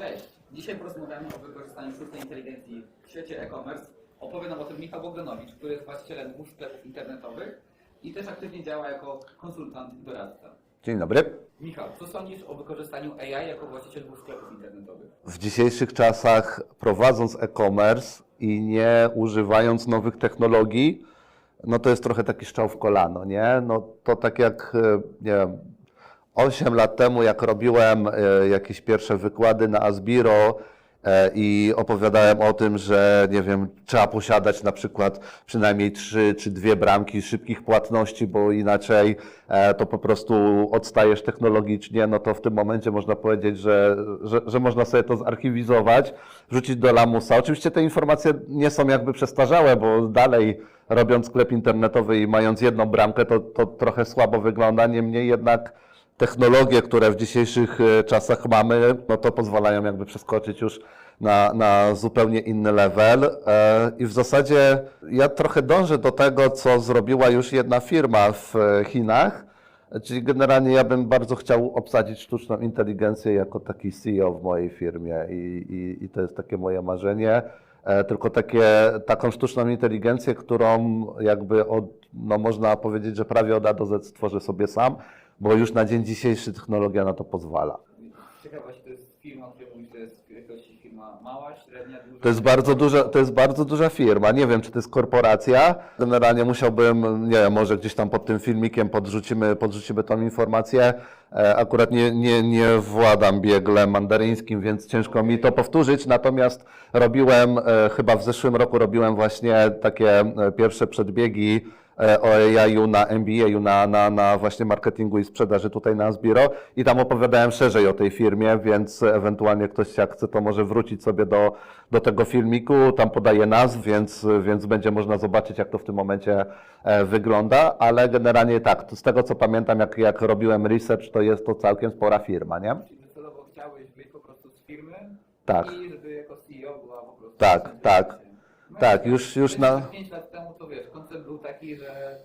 Cześć! Dzisiaj porozmawiamy o wykorzystaniu sztucznej inteligencji w świecie e-commerce. Opowie nam o tym Michał Bogdanowicz, który jest właścicielem dwóch sklepów internetowych i też aktywnie działa jako konsultant i doradca. Dzień dobry. Michał, co sądzisz o wykorzystaniu AI jako właściciel dwóch sklepów internetowych? W dzisiejszych czasach prowadząc e-commerce i nie używając nowych technologii, no to jest trochę taki strzał w kolano, nie? No to tak jak, e, nie wiem, 8 lat temu, jak robiłem e, jakieś pierwsze wykłady na Asbiro e, i opowiadałem o tym, że nie wiem, trzeba posiadać na przykład przynajmniej trzy czy dwie bramki szybkich płatności, bo inaczej e, to po prostu odstajesz technologicznie, no to w tym momencie można powiedzieć, że, że, że można sobie to zarchiwizować, wrzucić do lamusa. Oczywiście te informacje nie są jakby przestarzałe, bo dalej robiąc sklep internetowy i mając jedną bramkę, to, to trochę słabo wygląda, niemniej jednak technologie, które w dzisiejszych e, czasach mamy, no to pozwalają jakby przeskoczyć już na, na zupełnie inny level. E, I w zasadzie ja trochę dążę do tego, co zrobiła już jedna firma w e, Chinach. Czyli generalnie ja bym bardzo chciał obsadzić sztuczną inteligencję jako taki CEO w mojej firmie i, i, i to jest takie moje marzenie. Tylko takie, taką sztuczną inteligencję, którą jakby od, no można powiedzieć, że prawie od A do Z stworzę sobie sam, bo już na dzień dzisiejszy technologia na to pozwala. Ciekawość, to jest firma, o której mówisz, to jest jakoś firma mała, średnia, duża? To jest bardzo duża, to jest bardzo duża firma. Nie wiem, czy to jest korporacja. Generalnie musiałbym, nie wiem, może gdzieś tam pod tym filmikiem podrzucimy, podrzucimy tą informację. E, Akurat nie, nie, nie władam bieglem mandaryńskim, więc ciężko mi to powtórzyć. Natomiast robiłem, e, chyba w zeszłym roku robiłem właśnie takie e, pierwsze przedbiegi o AI-u na MBA-u, na, na, na właśnie marketingu i sprzedaży tutaj na Asbiro i tam opowiadałem szerzej o tej firmie, więc ewentualnie ktoś jak chce, to może wrócić sobie do, do tego filmiku, tam podaję nazw, więc, więc będzie można zobaczyć, jak to w tym momencie e, wygląda, ale generalnie tak, z tego co pamiętam, jak, jak robiłem research, to jest to całkiem spora firma, nie? Czyli docelowo chciałeś być po prostu z firmy Tak. i żeby jako CEO była po prostu... Tak, tak. Tak, już- już na- że 5 lat temu to wiesz, koncept był taki, że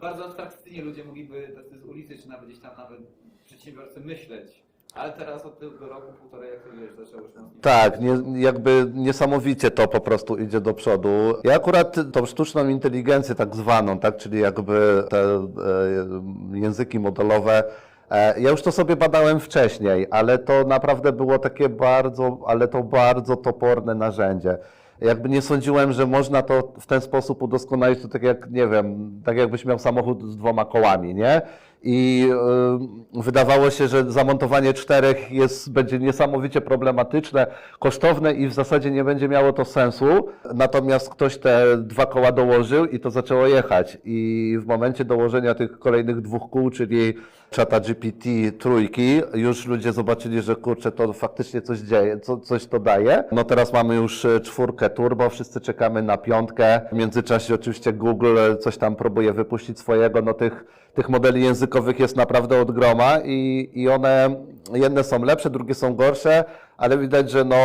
bardzo abstrakcyjnie ludzie mogliby tacy z ulicy, czy nawet gdzieś tam nawet przedsiębiorcy myśleć. Ale teraz od tego roku, półtorej, jak to wiesz, zaczęło już mocniej. Tak, nie, jakby niesamowicie to po prostu idzie do przodu. Ja akurat tą sztuczną inteligencję tak zwaną, tak, czyli jakby te e, języki modelowe, ja już to sobie badałem wcześniej, ale to naprawdę było takie bardzo, ale to bardzo toporne narzędzie. Jakby nie sądziłem, że można to w ten sposób udoskonalić, to tak jak, nie wiem, tak jakbyś miał samochód z dwoma kołami, nie? I y, wydawało się, że zamontowanie czterech jest, będzie niesamowicie problematyczne, kosztowne i w zasadzie nie będzie miało to sensu. Natomiast ktoś te dwa koła dołożył i to zaczęło jechać. I w momencie dołożenia tych kolejnych dwóch kół, czyli czata GPT trójki, już ludzie zobaczyli, że kurczę, to faktycznie coś dzieje, co, coś to daje. No teraz mamy już e, czwórkę turbo, wszyscy czekamy na piątkę. W międzyczasie oczywiście Google coś tam próbuje wypuścić swojego, no tych, tych modeli językowych jest naprawdę od groma i, i one, jedne są lepsze, drugie są gorsze, ale widać, że no,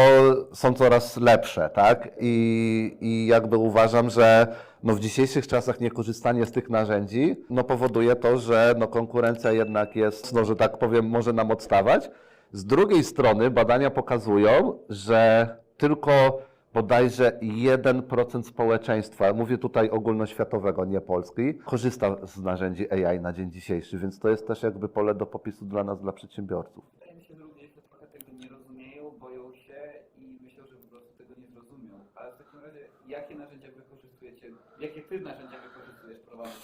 są coraz lepsze, tak? I, i jakby uważam, że no w dzisiejszych czasach niekorzystanie z tych narzędzi no powoduje to, że no konkurencja jednak jest, no, że tak powiem, może nam odstawać. Z drugiej strony badania pokazują, że tylko bodajże 1% społeczeństwa, mówię tutaj ogólnoświatowego, nie Polski, korzysta z narzędzi AI na dzień dzisiejszy, więc to jest też jakby pole do popisu dla nas, dla przedsiębiorców. Wydaje mi się, że ludzie jeszcze trochę tego nie rozumieją, boją się i myślą, że po prostu tego nie zrozumią. Ale w takim razie, jakie narzędzia wykorzystujecie, jakie ty narzędzia wykorzystujesz prowadząc?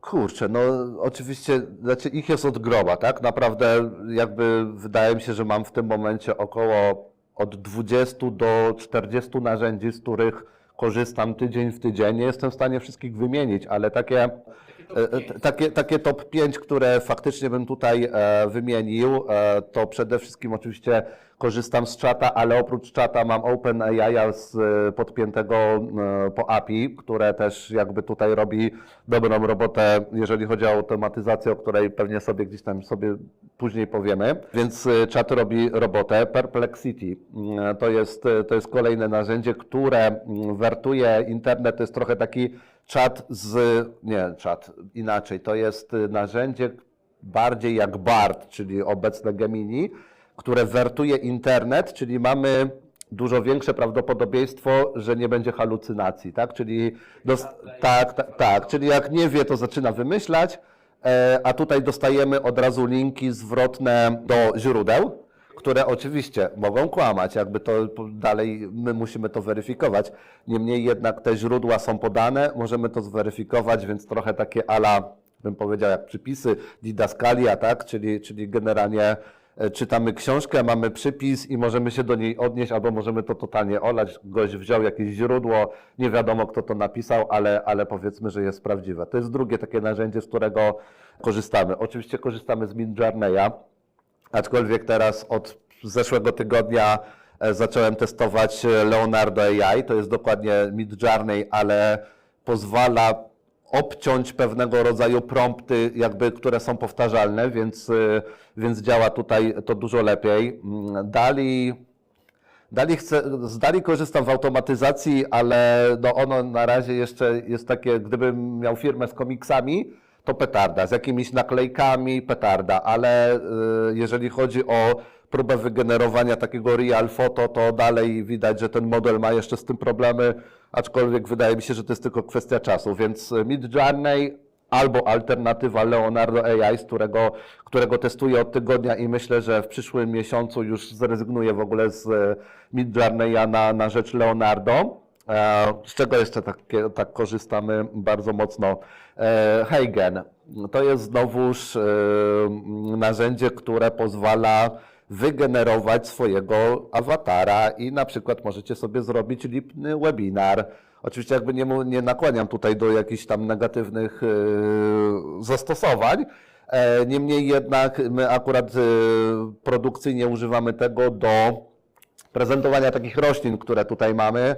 Kurczę, no oczywiście, znaczy ich jest od groma, tak? Naprawdę jakby wydaje mi się, że mam w tym momencie około od 20 do 40 narzędzi, z których korzystam tydzień w tydzień. Nie jestem w stanie wszystkich wymienić, ale takie, Takie top e, e, takie, takie top 5, które faktycznie bym tutaj e, wymienił, e, to przede wszystkim oczywiście korzystam z czata, ale oprócz czata mam OpenAI z e, podpiętego e, po API, które też jakby tutaj robi dobrą robotę, jeżeli chodzi o automatyzację, o której pewnie sobie gdzieś tam sobie później powiemy. Więc e, czat robi robotę. Perplexity mm, to jest, to jest kolejne narzędzie, które mm, wertuje internet. To jest trochę taki czat z, nie czat, inaczej. To jest narzędzie bardziej jak BART, czyli obecne Gemini, które wertuje internet, czyli mamy dużo większe prawdopodobieństwo, że nie będzie halucynacji, tak? Czyli tak, tak, tak, czyli jak nie wie, to zaczyna wymyślać, e, a tutaj dostajemy od razu linki zwrotne do źródeł, które oczywiście mogą kłamać, jakby to dalej my musimy to weryfikować. Niemniej jednak te źródła są podane, możemy to zweryfikować, więc trochę takie ala, bym powiedział, jak przypisy, didaskalia, tak? Czyli, czyli generalnie czytamy książkę, mamy przypis i możemy się do niej odnieść, albo możemy to totalnie olać. Gość wziął jakieś źródło, nie wiadomo kto to napisał, ale, ale powiedzmy, że jest prawdziwe. To jest drugie takie narzędzie, z którego korzystamy. Oczywiście korzystamy z Midjourneya, Aczkolwiek teraz od zeszłego tygodnia e, zacząłem testować e, Leonardo AI. To jest dokładnie Midjourney, ale pozwala obciąć pewnego rodzaju prompty, jakby, które są powtarzalne, więc, e, więc działa tutaj to dużo lepiej. Mm, Dali Dali chcę, z Dali korzystam w automatyzacji, ale no ono na razie jeszcze jest takie, gdybym miał firmę z komiksami, to petarda, z jakimiś naklejkami petarda, ale y, jeżeli chodzi o próbę wygenerowania takiego real photo, to dalej widać, że ten model ma jeszcze z tym problemy, aczkolwiek wydaje mi się, że to jest tylko kwestia czasu, więc Midjourney albo alternatywa Leonardo AI, z którego, którego testuję od tygodnia i myślę, że w przyszłym miesiącu już zrezygnuję w ogóle z e, Midjourneya na, na rzecz Leonardo. E, Z czego jeszcze tak, tak korzystamy bardzo mocno? E, Heigen. To jest znowuż e, narzędzie, które pozwala wygenerować swojego awatara i na przykład możecie sobie zrobić lipny webinar. Oczywiście jakby nie, nie nakłaniam tutaj do jakichś tam negatywnych e, zastosowań, e, niemniej jednak my akurat e, produkcyjnie używamy tego do prezentowania takich roślin, które tutaj mamy,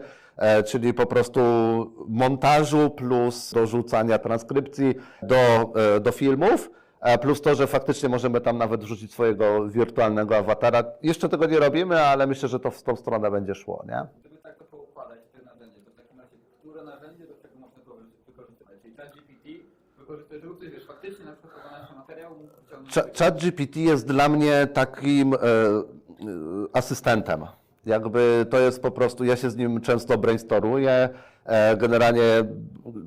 czyli po prostu montażu plus dorzucania transkrypcji do, do filmów, plus to, że faktycznie możemy tam nawet wrzucić swojego wirtualnego awatara. Jeszcze tego nie robimy, ale myślę, że to w tą stronę będzie szło, nie? Gdyby tak to poukładać, te narzędzie, to w takim razie, które narzędzie do czego można wykorzystywać? Czyli ChatGPT wykorzystuje, żeby ktoś, wiesz, faktycznie na przykład oglądając materiał ChatGPT jest dla mnie takim e, e, asystentem. Jakby to jest po prostu, ja się z nim często brainstormuję, generalnie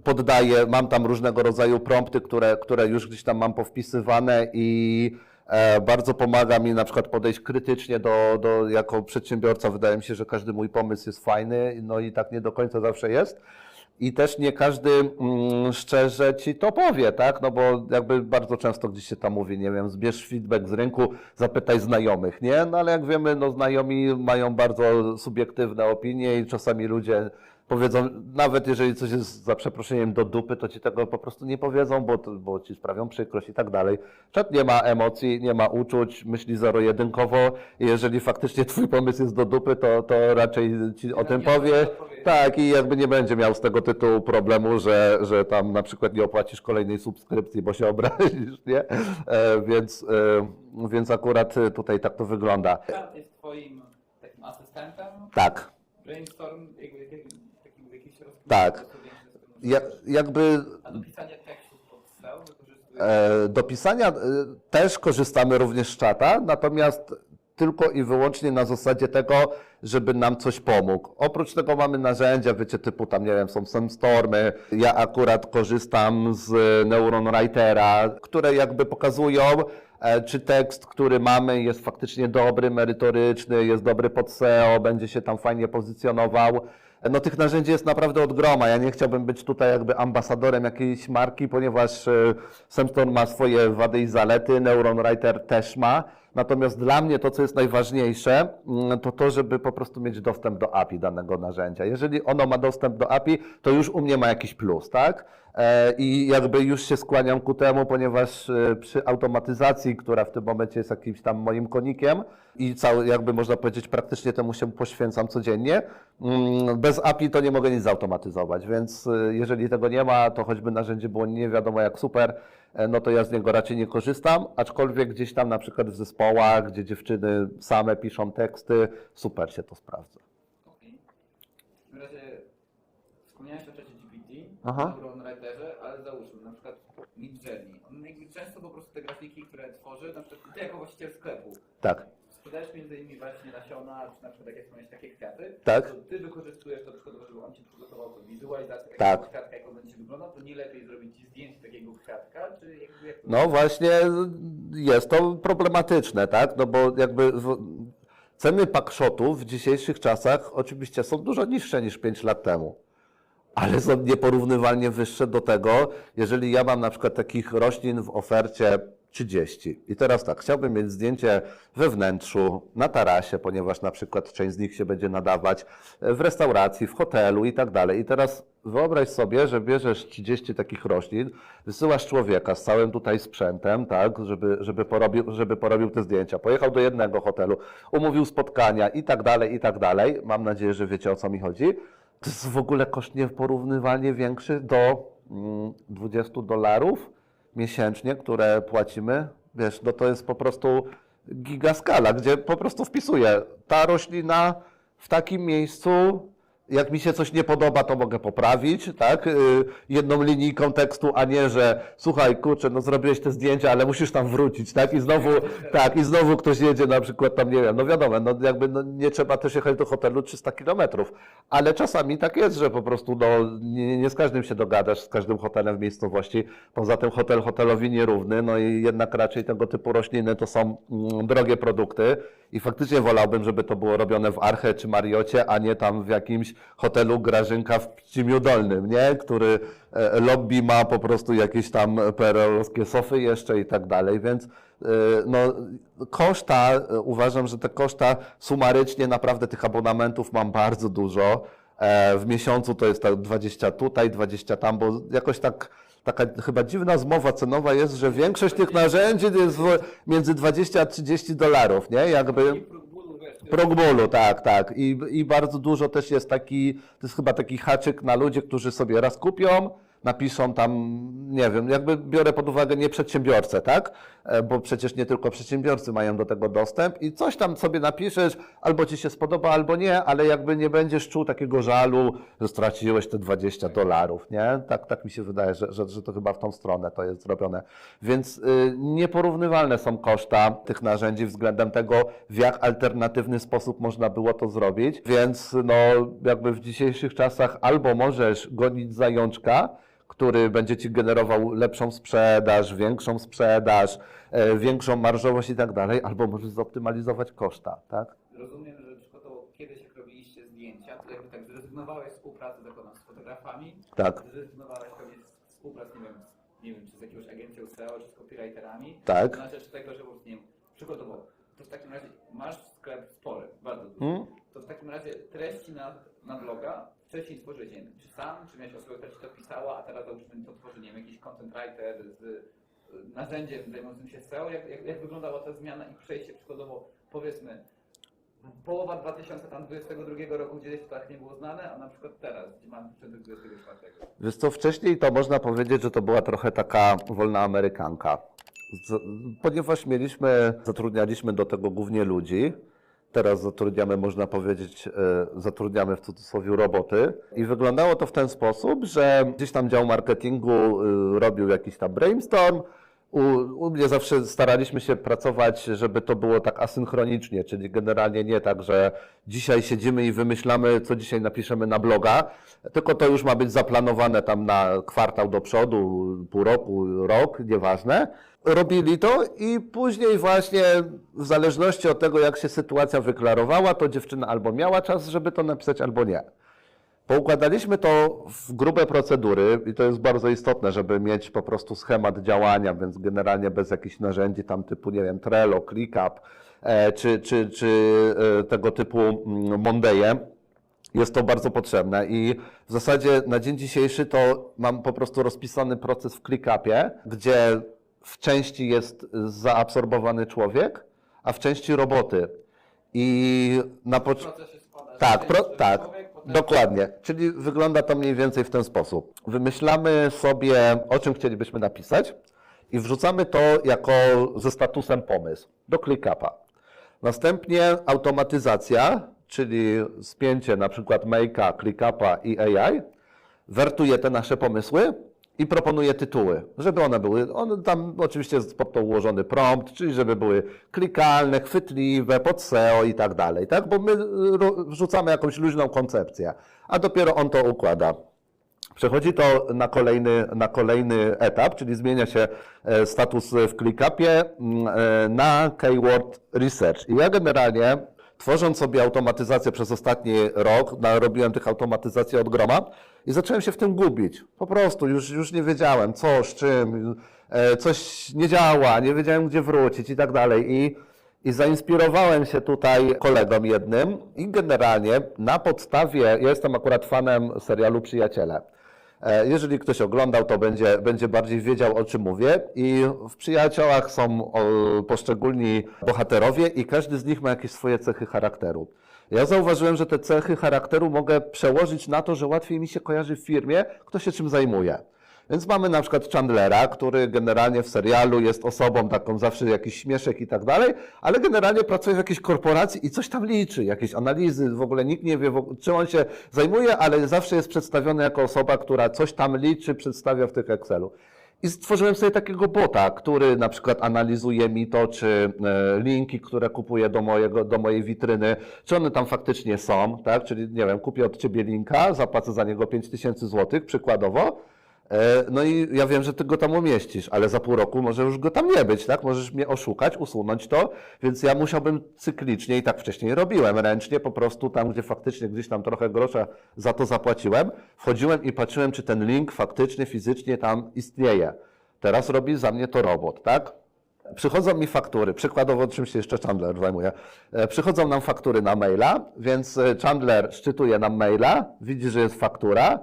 poddaję, mam tam różnego rodzaju prompty, które, które już gdzieś tam mam powpisywane i e, bardzo pomaga mi na przykład podejść krytycznie do, do, jako przedsiębiorca, wydaje mi się, że każdy mój pomysł jest fajny, no i tak nie do końca zawsze jest. I też nie każdy mm, szczerze ci to powie, tak? No bo jakby bardzo często gdzieś się tam mówi, nie wiem, zbierz feedback z rynku, zapytaj znajomych, nie? No ale jak wiemy, no znajomi mają bardzo subiektywne opinie i czasami ludzie powiedzą, nawet jeżeli coś jest za przeproszeniem do dupy, to ci tego po prostu nie powiedzą, bo, to- bo ci sprawią przykrość i tak dalej. Czat nie ma emocji, nie ma uczuć, myśli zero-jedynkowo i jeżeli faktycznie twój pomysł jest do dupy, to, to raczej ci o tym powie. Tak, i jakby nie będzie miał z tego tytułu problemu, że, że tam na przykład nie opłacisz kolejnej subskrypcji, bo się obrazisz, nie? E, więc, e, więc akurat tutaj tak to wygląda. Chat jest twoim takim asystentem, Tak, brainstorm, jakby, jakby, takim jakiś rozkmin. Tak. ja, jakby? E, Do pisania e, też korzystamy również z czata, natomiast tylko i wyłącznie na zasadzie tego, żeby nam coś pomógł. Oprócz tego mamy narzędzia, wiecie, typu tam, nie wiem, są Stormy. Ja akurat korzystam z Neuron Writera, które jakby pokazują, e, czy tekst, który mamy jest faktycznie dobry, merytoryczny, jest dobry pod SEO, będzie się tam fajnie pozycjonował. No tych narzędzi jest naprawdę od groma. Ja nie chciałbym być tutaj jakby ambasadorem jakiejś marki, ponieważ e, Semstone ma swoje wady i zalety, Neuron Writer też ma. Natomiast dla mnie to, co jest najważniejsze, mm, to to, żeby po prostu mieć dostęp do API danego narzędzia. Jeżeli ono ma dostęp do API, to już u mnie ma jakiś plus, tak? E, I jakby już się skłaniam ku temu, ponieważ e, przy automatyzacji, która w tym momencie jest jakimś tam moim konikiem i cały, jakby można powiedzieć, praktycznie temu się poświęcam codziennie, mm, bez API to nie mogę nic zautomatyzować, więc e, jeżeli tego nie ma, to choćby narzędzie było nie wiadomo jak super, no to ja z niego raczej nie korzystam, aczkolwiek gdzieś tam na przykład w zespołach, gdzie dziewczyny same piszą teksty, super się to sprawdza. Okej. W takim razie wspomniałeś o czacie GPT, Aha. Neuron Writerze, ale załóżmy na przykład Midjourney. On jakby często po prostu te grafiki, które tworzy, na przykład ty jako właściciel sklepu, Tak. Sprzedajesz między innymi właśnie nasiona, czy na przykład jak wspomniałeś, takie kwiaty, Tak. to ty wykorzystujesz to przykładowo, żeby on ci przygotował tą wizualizację takiego Tak. kwiatka, jak on będzie wyglądał, to nie lepiej zrobić ci zdjęcie takiego kwiatka, czy jakby jak No właśnie jest to problematyczne, tak? No bo jakby w, ceny pakszotów w dzisiejszych czasach oczywiście są dużo niższe niż 5 lat temu. Ale są nieporównywalnie wyższe do tego, jeżeli ja mam na przykład takich roślin w ofercie 30. I teraz tak, chciałbym mieć zdjęcie we wnętrzu, na tarasie, ponieważ na przykład część z nich się będzie nadawać w restauracji, w hotelu i tak dalej. I teraz wyobraź sobie, że bierzesz 30 takich roślin, wysyłasz człowieka z całym tutaj sprzętem, tak, żeby, żeby, porobił, żeby porobił te zdjęcia. Pojechał do jednego hotelu, umówił spotkania i tak dalej, i tak dalej. Mam nadzieję, że wiecie o co mi chodzi. To jest w ogóle koszt nieporównywalnie większy do mm, 20 dolarów miesięcznie, które płacimy. Wiesz, no to jest po prostu gigaskala, gdzie po prostu wpisuję ta roślina w takim miejscu, jak mi się coś nie podoba, to mogę poprawić, tak? Y, Jedną linijką tekstu, a nie, że słuchaj, kurczę, no zrobiłeś te zdjęcia, ale musisz tam wrócić, tak? I znowu, tak, i znowu ktoś jedzie na przykład tam, nie wiem, no wiadomo, no jakby no nie trzeba też jechać do hotelu 300 kilometrów, ale czasami tak jest, że po prostu no, nie, nie z każdym się dogadasz, z każdym hotelem w miejscowości. Poza tym hotel hotelowi nierówny, no i jednak raczej tego typu rośliny to są mm, drogie produkty i faktycznie wolałbym, żeby to było robione w Arche czy Mariocie, a nie tam w jakimś hotelu Grażynka w Pcimiu Dolnym, nie? Który e, lobby ma po prostu jakieś tam perelowskie sofy jeszcze i tak dalej, więc e, no, koszta, e, uważam, że te koszta sumarycznie naprawdę tych abonamentów mam bardzo dużo. W miesiącu to jest tak 20 tutaj, 20 tam, bo jakoś tak taka chyba dziwna zmowa cenowa jest, że większość tych narzędzi jest między 20 a 30 dolarów, nie? Jakby Progbolu, tak, tak. I, I bardzo dużo też jest taki, to jest chyba taki haczyk na ludzie, którzy sobie raz kupią, napiszą tam, nie wiem, jakby biorę pod uwagę nie przedsiębiorcę, tak? E, Bo przecież nie tylko przedsiębiorcy mają do tego dostęp i coś tam sobie napiszesz, albo ci się spodoba, albo nie, ale jakby nie będziesz czuł takiego żalu, że straciłeś te 20 dolarów, nie? Tak, tak mi się wydaje, że, że, że to chyba w tą stronę to jest zrobione. Więc y, nieporównywalne są koszta tych narzędzi względem tego, w jak alternatywny sposób można było to zrobić. Więc no, jakby w dzisiejszych czasach albo możesz gonić zajączka, który będzie ci generował lepszą sprzedaż, większą sprzedaż, e, większą marżowość i tak dalej, albo możesz zoptymalizować koszta, tak? Rozumiem, że przykładowo kiedyś jak robiliście zdjęcia, to jakby tak zrezygnowałeś z współpracy zakładam, z fotografami, Tak, zrezygnowałeś pewnie z współpracy, nie wiem, nie wiem, czy z jakąś agencją SEO, czy z copywriterami, tak. na rzecz tego, że po prostu, nie wiem, przykładowo, to w takim razie masz sklep spory, bardzo duży, Hmm? Takim razie treści na, na bloga wcześniej tworzyłeś, nie czy sam, czy miałeś osobę, która ci to pisała, a teraz załóżmy to tworzy, nie wiem, jakiś content writer z narzędziem zajmującym się SEO, jak, jak, jak wyglądała ta zmiana i przejście przykładowo, powiedzmy, połowa 2022 roku gdzieś tak nie było znane, a na przykład teraz, gdzie mamy początek 24. Wiesz co, wcześniej to można powiedzieć, że to była trochę taka wolna amerykanka. Ponieważ mieliśmy, zatrudnialiśmy do tego głównie ludzi, teraz zatrudniamy, można powiedzieć, e, zatrudniamy w cudzysłowie roboty. I wyglądało to w ten sposób, że gdzieś tam dział marketingu y, robił jakiś tam brainstorm, u, u mnie zawsze staraliśmy się pracować, żeby to było tak asynchronicznie, czyli generalnie nie tak, że dzisiaj siedzimy i wymyślamy, co dzisiaj napiszemy na bloga, tylko to już ma być zaplanowane tam na kwartał do przodu, pół roku, rok, nieważne. Robili to i później właśnie w zależności od tego, jak się sytuacja wyklarowała, to dziewczyna albo miała czas, żeby to napisać, albo nie. Poukładaliśmy to w grube procedury i to jest bardzo istotne, żeby mieć po prostu schemat działania, więc generalnie bez jakichś narzędzi tam typu, nie wiem, Trello, ClickUp e, czy, czy, czy e, tego typu mm, Mondeje. Jest to bardzo potrzebne i w zasadzie na dzień dzisiejszy to mam po prostu rozpisany proces w ClickUpie, gdzie w części jest zaabsorbowany człowiek, a w części roboty. I na początku... Tak, pro, tak, dokładnie. Czyli wygląda to mniej więcej w ten sposób. Wymyślamy sobie, o czym chcielibyśmy napisać i wrzucamy to jako ze statusem pomysł do ClickUpa. Następnie automatyzacja, czyli spięcie na przykład Make'a, ClickUpa i AI, wertuje te nasze pomysły i proponuje tytuły, żeby one były, on tam oczywiście jest pod to ułożony prompt, czyli żeby były klikalne, chwytliwe, pod SEO i tak dalej, tak? Bo my y, wrzucamy jakąś luźną koncepcję, a dopiero on to układa. Przechodzi to na kolejny, na kolejny etap, czyli zmienia się e, status w ClickUpie mm, e, na Keyword Research. I ja generalnie, tworząc sobie automatyzację przez ostatni rok, narobiłem tych automatyzacji od groma i zacząłem się w tym gubić. Po prostu już, już nie wiedziałem co, z czym, e, coś nie działa, nie wiedziałem gdzie wrócić i tak dalej. I i zainspirowałem się tutaj kolegą jednym i generalnie na podstawie, ja jestem akurat fanem serialu Przyjaciele. E, Jeżeli ktoś oglądał, to będzie, będzie bardziej wiedział, o czym mówię. I w Przyjaciołach są poszczególni bohaterowie i każdy z nich ma jakieś swoje cechy charakteru. Ja zauważyłem, że te cechy charakteru mogę przełożyć na to, że łatwiej mi się kojarzy w firmie, kto się czym zajmuje. Więc mamy na przykład Chandlera, który generalnie w serialu jest osobą taką zawsze jakiś śmieszek i tak dalej, ale generalnie pracuje w jakiejś korporacji i coś tam liczy, jakieś analizy, w ogóle nikt nie wie, czym on się zajmuje, ale zawsze jest przedstawiony jako osoba, która coś tam liczy, przedstawia w tych Excelu. I stworzyłem sobie takiego bota, który na przykład analizuje mi to, czy e, linki, które kupuję do, mojego, do mojej witryny, czy one tam faktycznie są, tak? Czyli nie wiem, kupię od ciebie linka, zapłacę za niego 5000 zł, przykładowo. E, No i ja wiem, że ty go tam umieścisz, ale za pół roku może już go tam nie być, tak? Możesz mnie oszukać, usunąć to, więc ja musiałbym cyklicznie i tak wcześniej robiłem, ręcznie po prostu tam, gdzie faktycznie gdzieś tam trochę grosza za to zapłaciłem, wchodziłem i patrzyłem, czy ten link faktycznie, fizycznie tam istnieje. Teraz robi za mnie to robot, tak? Przychodzą mi faktury, przykładowo czym się jeszcze Chandler zajmuje. E, Przychodzą nam faktury na maila, więc e, Chandler szczytuje nam maila, widzi, że jest faktura,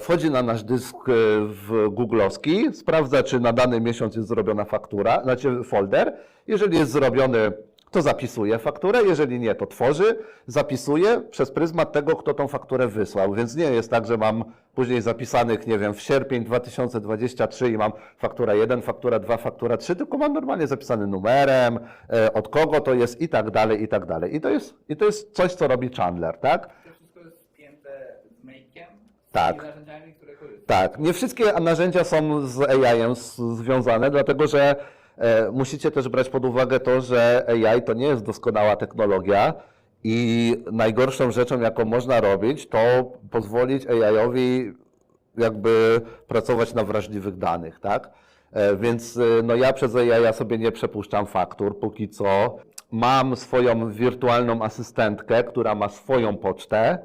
wchodzi na nasz dysk e, w googlowski, sprawdza, czy na dany miesiąc jest zrobiona faktura, znaczy folder. Jeżeli jest zrobiony, to zapisuje fakturę, jeżeli nie, to tworzy, zapisuje przez pryzmat tego, kto tą fakturę wysłał. Więc nie jest tak, że mam później zapisanych, nie wiem, w sierpień 2023 i mam faktura 1, faktura 2, faktura 3, tylko mam normalnie zapisany numerem, e, od kogo to jest i tak dalej, i tak dalej. I to jest, i to jest coś, co robi Chandler, tak? To wszystko jest spięte z Make'iem, z Tak. Tak, nie wszystkie narzędzia są z AI-em związane, dlatego że e, musicie też brać pod uwagę to, że AI to nie jest doskonała technologia i najgorszą rzeczą, jaką można robić, to pozwolić AI-owi jakby pracować na wrażliwych danych, tak? E, Więc e, no ja przez AI ja sobie nie przepuszczam faktur póki co. Mam swoją wirtualną asystentkę, która ma swoją pocztę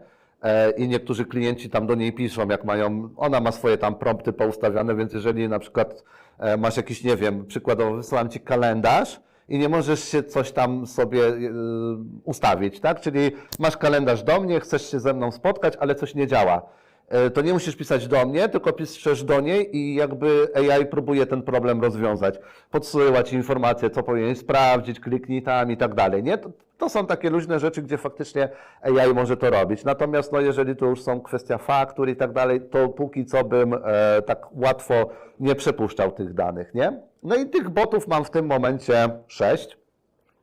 i niektórzy klienci tam do niej piszą, jak mają, ona ma swoje tam prompty poustawiane, więc jeżeli na przykład e, masz jakiś, nie wiem, przykładowo wysyłam Ci kalendarz, i nie możesz się coś tam sobie e, ustawić, tak? Czyli masz kalendarz do mnie, chcesz się ze mną spotkać, ale coś nie działa. E, To nie musisz pisać do mnie, tylko piszesz do niej i jakby AI próbuje ten problem rozwiązać. Podsyła ci informacje, co powinieneś sprawdzić, kliknij tam i tak dalej. Nie? To, to są takie luźne rzeczy, gdzie faktycznie AI może to robić. Natomiast no, jeżeli to już są kwestia faktur i tak dalej, to póki co bym e, tak łatwo nie przepuszczał tych danych, nie? No i tych botów mam w tym momencie sześć.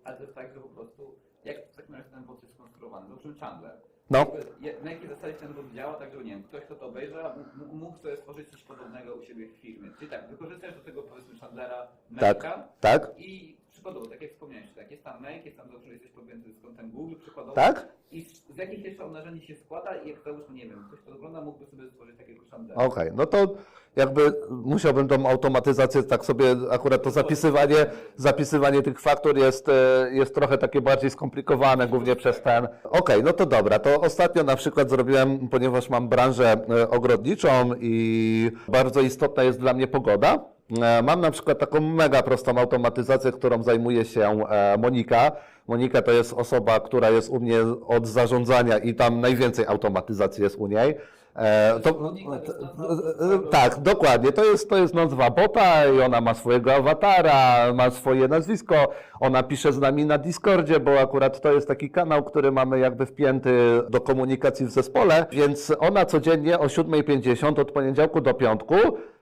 Ale to jest tak, że po prostu, jak w takim razie ten bot jest skonstruowany? No czym Chandler? No. Jakby, je- Na jakiej zasadzie ten bot działa, tak żeby, nie wiem, ktoś kto to m- mógł sobie stworzyć coś podobnego u siebie w firmie. Czyli tak, wykorzystasz do tego powiedzmy Chandlera, Tak, tak, i przykładowo, tak jak wspomniałeś, tak, jest tam Make, jest tam to, że jesteś podpięty z kontem Google, przykładowo. tak? I z, z jakich jeszcze narzędzi się składa i jak załóżmy, nie wiem, ktoś to ogląda, mógłby sobie stworzyć takiego Chandlera. Okej, no to jakby musiałbym tą automatyzację, tak sobie akurat to zapisywanie, zapisywanie tych faktur jest, e, jest trochę takie bardziej skomplikowane, głównie przez ten. Okej, no to dobra, to ostatnio na przykład zrobiłem, ponieważ mam branżę e, ogrodniczą i bardzo istotna jest dla mnie pogoda. E, Mam na przykład taką mega prostą automatyzację, którą zajmuje się e, Monika. Monika to jest osoba, która jest u mnie od zarządzania i tam najwięcej automatyzacji jest u niej. E, To, e, tak, dokładnie. To jest, to jest nazwa bota i ona ma swojego awatara, ma swoje nazwisko. Ona pisze z nami na Discordzie, bo akurat to jest taki kanał, który mamy jakby wpięty do komunikacji w zespole, więc ona codziennie o 7.50 od poniedziałku do piątku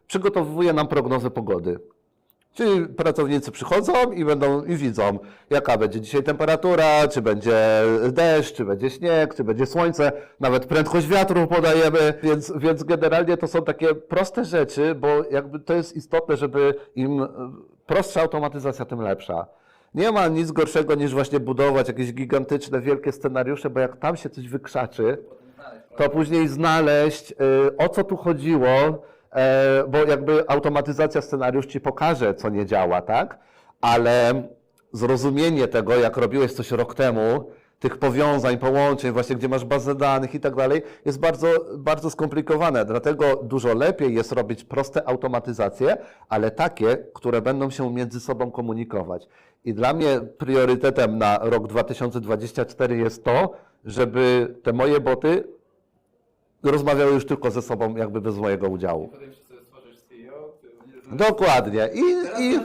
przygotowuje nam prognozę pogody. Czyli pracownicy przychodzą i będą i widzą, jaka będzie dzisiaj temperatura, czy będzie deszcz, czy będzie śnieg, czy będzie słońce, nawet prędkość wiatru podajemy, więc, więc generalnie to są takie proste rzeczy, bo jakby to jest istotne, żeby im prostsza automatyzacja, tym lepsza. Nie ma nic gorszego niż właśnie budować jakieś gigantyczne, wielkie scenariusze, bo jak tam się coś wykrzaczy, to później znaleźć, y, o co tu chodziło, bo jakby automatyzacja scenariusz ci pokaże, co nie działa, tak? Ale zrozumienie tego, jak robiłeś coś rok temu, tych powiązań, połączeń, właśnie gdzie masz bazę danych i tak dalej, jest bardzo, bardzo skomplikowane. Dlatego dużo lepiej jest robić proste automatyzacje, ale takie, które będą się między sobą komunikować. I dla mnie priorytetem na rok 2024 jest to, żeby te moje boty rozmawiały już tylko ze sobą, jakby bez mojego udziału. Będzie... Dokładnie. I, i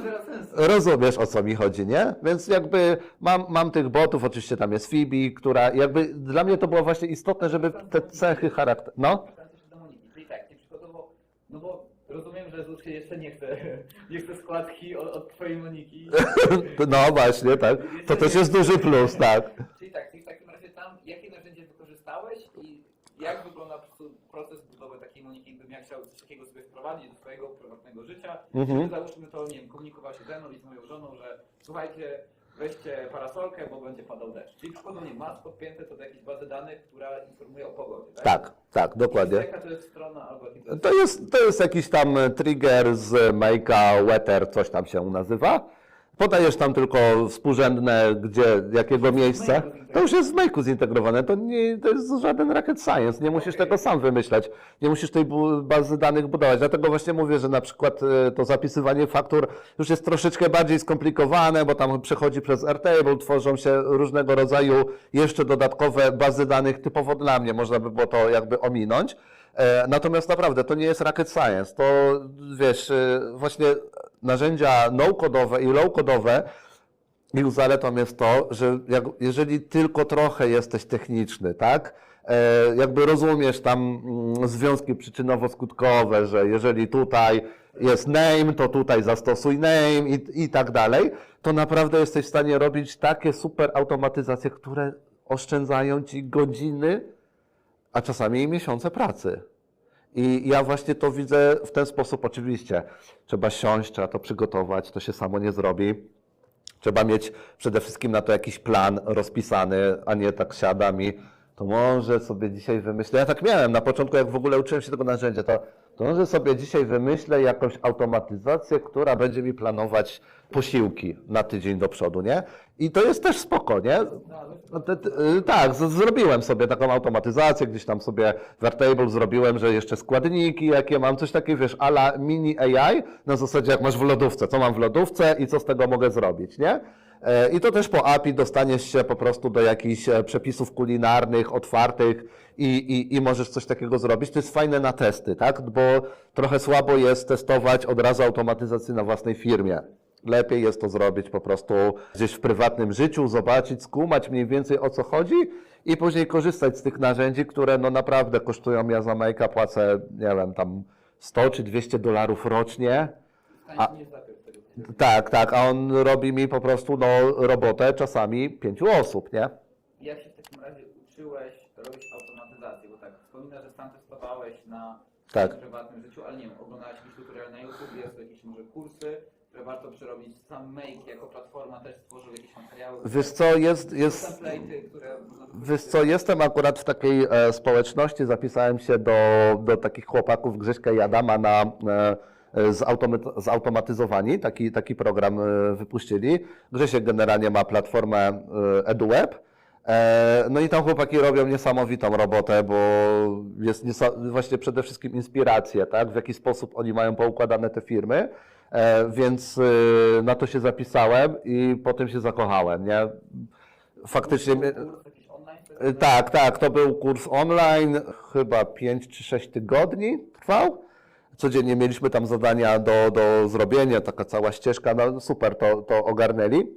rozumiesz o co mi chodzi, nie? Więc jakby mam, mam tych botów, oczywiście tam jest Phoebe, która jakby dla mnie to było właśnie istotne, żeby te cechy charakter. No, Wracając jeszcze do Moniki, czyli tak, no bo rozumiem, że Zuczki jeszcze nie chce, nie chce składki od, od twojej Moniki. no właśnie, tak. To też jest duży plus, tak. Czyli tak, czyli w takim razie tam, jakie narzędzie wykorzystałeś i jak wygląda proces budowy takiej Moniki, gdybym ja chciał coś takiego sobie wprowadzić do swojego prywatnego życia, Mhm. żeby załóżmy to, nie wiem, komunikował się ze mną i z moją żoną, że słuchajcie, weźcie parasolkę, bo będzie padał deszcz. Czyli przykładowo, nie, masz podpięte to do jakiejś bazy danych, która informuje o pogodzie, tak? Tak, tak, dokładnie. Jaka to jest strona albo to jest... To jest, to jest jakiś tam trigger z Make'a Weather, coś tam się nazywa. Podajesz tam tylko współrzędne, gdzie, jakiego miejsca. To już jest w Make'u zintegrowane, to nie to jest żaden rocket science, nie musisz tego sam wymyślać, nie musisz tej bazy danych budować. Dlatego właśnie mówię, że na przykład e, to zapisywanie faktur już jest troszeczkę bardziej skomplikowane, bo tam przechodzi przez Airtable, tworzą się różnego rodzaju jeszcze dodatkowe bazy danych typowo dla mnie, można by było to jakby ominąć. E, Natomiast naprawdę to nie jest rocket science. To wiesz, e, właśnie narzędzia no-codowe i low-codowe, ich zaletą jest to, że jak, jeżeli tylko trochę jesteś techniczny, tak? E, jakby rozumiesz tam mm, związki przyczynowo-skutkowe, że jeżeli tutaj jest name, to tutaj zastosuj name i, i tak dalej, to naprawdę jesteś w stanie robić takie super automatyzacje, które oszczędzają ci godziny, a czasami i miesiące pracy. I ja właśnie to widzę w ten sposób. Oczywiście trzeba siąść, trzeba to przygotować, to się samo nie zrobi. Trzeba mieć przede wszystkim na to jakiś plan rozpisany, a nie tak siadam i to może sobie dzisiaj wymyślę. Ja tak miałem na początku, jak w ogóle uczyłem się tego narzędzia, to, to może sobie dzisiaj wymyślę jakąś automatyzację, która będzie mi planować posiłki na tydzień do przodu, nie? I to jest też spoko, nie? No, y, tak, zrobiłem sobie taką automatyzację, gdzieś tam sobie w Airtable zrobiłem, że jeszcze składniki, jakie mam, coś takiego, wiesz, ala mini AI, na zasadzie jak masz w lodówce, co mam w lodówce i co z tego mogę zrobić, nie? E, I to też po API dostaniesz się po prostu do jakichś e, przepisów kulinarnych, otwartych i, i, i możesz coś takiego zrobić. To jest fajne na testy, tak? Bo trochę słabo jest testować od razu automatyzację na własnej firmie. Lepiej jest to zrobić po prostu gdzieś w prywatnym życiu, zobaczyć, skumać mniej więcej o co chodzi i później korzystać z tych narzędzi, które no naprawdę kosztują. Ja za Make'a płacę, nie wiem, tam 100 czy 200 dolarów rocznie. A... Tak, tak, a on robi mi po prostu no, robotę czasami pięciu osób, nie? Jak się w takim razie uczyłeś robić automatyzację? Bo tak, wspominasz, że sam testowałeś na Tak. prywatnym życiu, ale nie wiem, oglądałeś jakiś tutorial na YouTube, jest jakieś może kursy, które warto przerobić. Sam Make jako platforma też stworzył jakieś materiały. Wiesz co, jest, jest, wiesz co, jestem akurat w takiej e, społeczności, zapisałem się do, do takich chłopaków Grześka i Adama na e, zautomatyzowani, taki, taki program e, wypuścili. Grzesiek generalnie ma platformę e, EduWeb. E, No i tam chłopaki robią niesamowitą robotę, bo jest właśnie przede wszystkim inspiracje, tak? w jaki sposób oni mają poukładane te firmy. E, Więc e, na to się zapisałem i potem się zakochałem. Nie? Faktycznie. Tak, tak, to był kurs online, chyba 5 czy 6 tygodni trwał. Codziennie mieliśmy tam zadania do, do zrobienia, taka cała ścieżka, no super, to, to ogarnęli.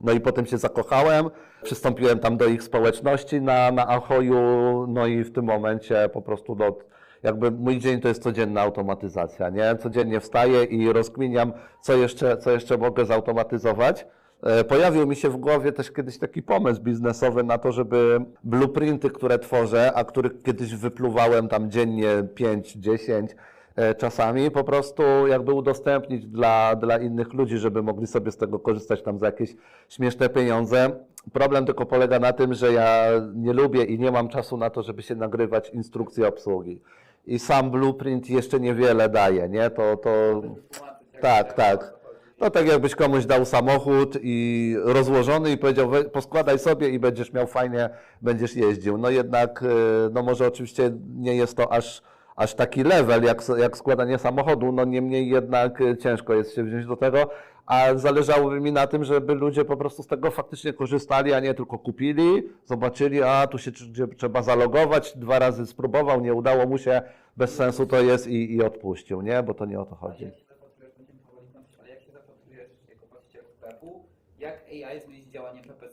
No i potem się zakochałem, przystąpiłem tam do ich społeczności na, na Ahoju, no i w tym momencie po prostu no, jakby mój dzień to jest codzienna automatyzacja, nie? Codziennie wstaję i rozkminiam, co jeszcze, co jeszcze mogę zautomatyzować. E, Pojawił mi się w głowie też kiedyś taki pomysł biznesowy na to, żeby blueprinty, które tworzę, a których kiedyś wypluwałem tam dziennie 5, 10 e, czasami, po prostu jakby udostępnić dla, dla innych ludzi, żeby mogli sobie z tego korzystać tam za jakieś śmieszne pieniądze. Problem tylko polega na tym, że ja nie lubię i nie mam czasu na to, żeby się nagrywać instrukcji obsługi. I sam blueprint jeszcze niewiele daje, nie? To, to tak, tak. no tak jakbyś komuś dał samochód i rozłożony i powiedział, poskładaj sobie i będziesz miał fajnie, będziesz jeździł. No jednak, y, no może oczywiście nie jest to aż, aż taki level jak, jak składanie samochodu, no niemniej jednak y, ciężko jest się wziąć do tego, a zależałoby mi na tym, żeby ludzie po prostu z tego faktycznie korzystali, a nie tylko kupili, zobaczyli, a tu się tr- trzeba zalogować, dwa razy spróbował, nie udało mu się, bez sensu to jest i, i odpuścił, nie? Bo to nie o to chodzi. jak się zapatrujesz, będziemy powoli kończyć, ale jak się zapatrujesz jako właściciel sklepu, jak AI zmieni z działaniem PPC?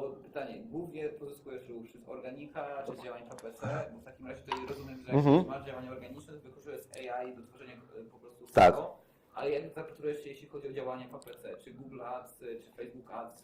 Bo pytanie, głównie pozyskujesz ruch z organika czy z działań PPC, bo w takim razie tutaj rozumiem, że Mhm. masz działanie organiczne, to wykorzystujesz AI do tworzenia e, po prostu Tak. tego, ale jak zapatrujesz się, jeśli chodzi o działanie PPC, czy Google Ads, czy Facebook Ads,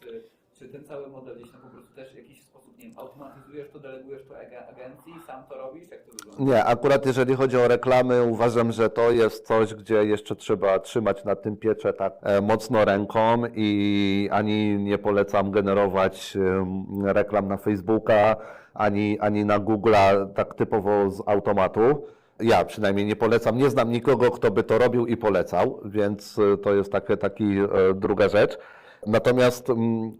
czy ten cały model gdzieś tam po prostu też w jakiś sposób, nie wiem, automatyzujesz to, delegujesz to ag- agencji, sam to robisz, jak to wygląda? Nie, akurat jeżeli chodzi o reklamy, uważam, że to jest coś, gdzie jeszcze trzeba trzymać na tym pieczę tak e, mocno ręką i ani nie polecam generować em, reklam na Facebooka, ani, ani na Google'a tak typowo z automatu. Ja przynajmniej nie polecam, nie znam nikogo, kto by to robił i polecał, więc e, to jest takie, taki e, druga rzecz. Natomiast mm,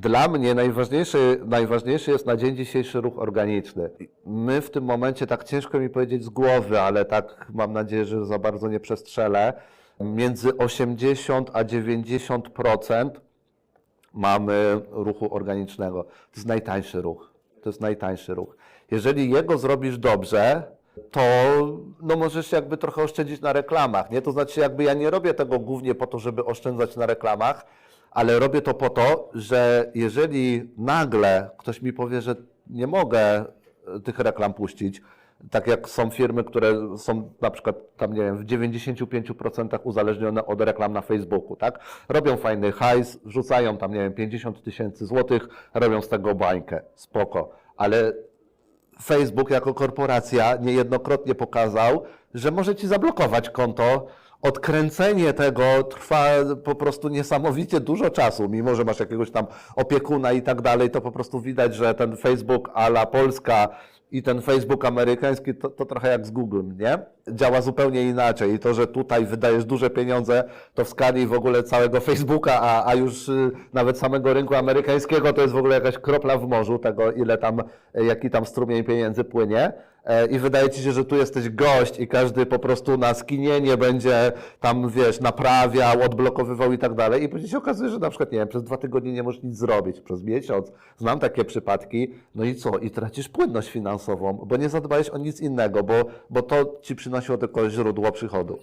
dla mnie najważniejszy, najważniejszy jest na dzień dzisiejszy ruch organiczny. My w tym momencie, tak ciężko mi powiedzieć z głowy, ale tak mam nadzieję, że za bardzo nie przestrzelę, między 80 a 90% mamy ruchu organicznego. To jest najtańszy ruch. To jest najtańszy ruch. Jeżeli jego zrobisz dobrze, to no możesz jakby trochę oszczędzić na reklamach, nie? To znaczy jakby ja nie robię tego głównie po to, żeby oszczędzać na reklamach, ale robię to po to, że jeżeli nagle ktoś mi powie, że nie mogę e, tych reklam puścić, tak jak są firmy, które są na przykład tam, nie wiem, w 95% uzależnione od reklam na Facebooku, tak? Robią fajny hajs, wrzucają tam, nie wiem, 50 tysięcy złotych, robią z tego bańkę, spoko, ale Facebook jako korporacja niejednokrotnie pokazał, że może ci zablokować konto. Odkręcenie tego trwa po prostu niesamowicie dużo czasu, mimo że masz jakiegoś tam opiekuna i tak dalej, to po prostu widać, że ten Facebook a la Polska i ten Facebook amerykański to, to trochę jak z Google, nie? Działa zupełnie inaczej i to, że tutaj wydajesz duże pieniądze, to w skali w ogóle całego Facebooka, a, a już y, nawet samego rynku amerykańskiego to jest w ogóle jakaś kropla w morzu tego, ile tam, y, jaki tam strumień pieniędzy płynie. E, I wydaje ci się, że tu jesteś gość i każdy po prostu na skinienie będzie tam, wiesz, naprawiał, odblokowywał i tak dalej. I później się okazuje, że na przykład, nie wiem, przez dwa tygodnie nie możesz nic zrobić, przez miesiąc. Znam takie przypadki. No i co? I tracisz płynność finansową, bo nie zadbałeś o nic innego, bo, bo to ci przynosiło tylko przychodu.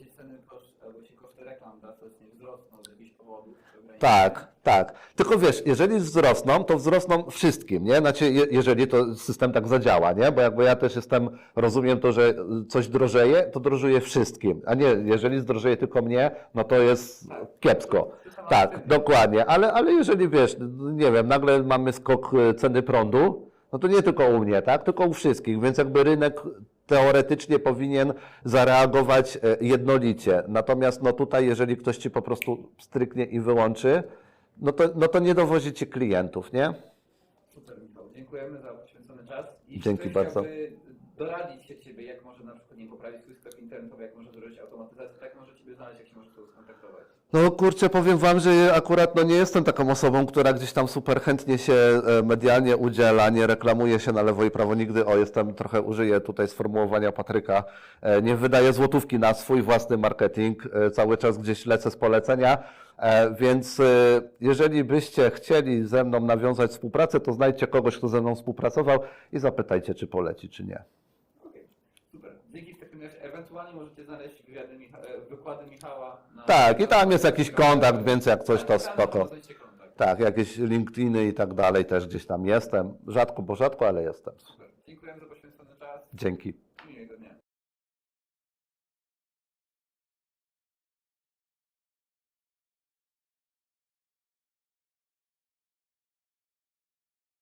Powodów, czy ograniczeń, Tak, tak. Tylko wiesz, jeżeli wzrosną, to wzrosną wszystkim, nie? Znaczy, je- jeżeli to system tak zadziała, nie? Bo jakby ja też jestem, rozumiem to, że coś drożeje, to drożuje wszystkim. A nie, jeżeli zdrożeje tylko mnie, no to jest kiepsko. Tak, dokładnie. Ale, ale jeżeli wiesz, nie wiem, nagle mamy skok e, ceny prądu, no to nie tylko u mnie, tak? Tylko u wszystkich, więc jakby rynek teoretycznie powinien zareagować e, jednolicie. Natomiast no tutaj, jeżeli ktoś ci po prostu stryknie i wyłączy, no to, no to nie dowozi ci klientów, nie? Super, Michał. Dziękujemy za poświęcony czas. Jeśli Dzięki bardzo. Doradzić się Ciebie, jak może na przykład nie poprawić swój sklep internetowy, jak może zrobić automatyzację, tak może Ciebie znaleźć, jak się może Tobą skontaktować. No kurczę, powiem Wam, że akurat no nie jestem taką osobą, która gdzieś tam super chętnie się e, medialnie udziela, nie reklamuje się na lewo i prawo nigdy. O, jestem trochę, użyję tutaj sformułowania Patryka, e, nie wydaję złotówki na swój własny marketing, e, cały czas gdzieś lecę z polecenia. Więc jeżeli byście chcieli ze mną nawiązać współpracę, to znajdźcie kogoś, kto ze mną współpracował i zapytajcie, czy poleci, czy nie. Okej, super. Dzięki w takim razie. Ewentualnie możecie znaleźć wywiady Micha- e, wykłady Michała. Na, Tak, i tam jest jakiś kontakt, więc jak coś, to Tak, spoko. Tak, jakieś LinkedIny i tak dalej też gdzieś tam jestem. Rzadko, bo rzadko, ale jestem. Super. Dziękujemy za poświęcony czas. Dzięki.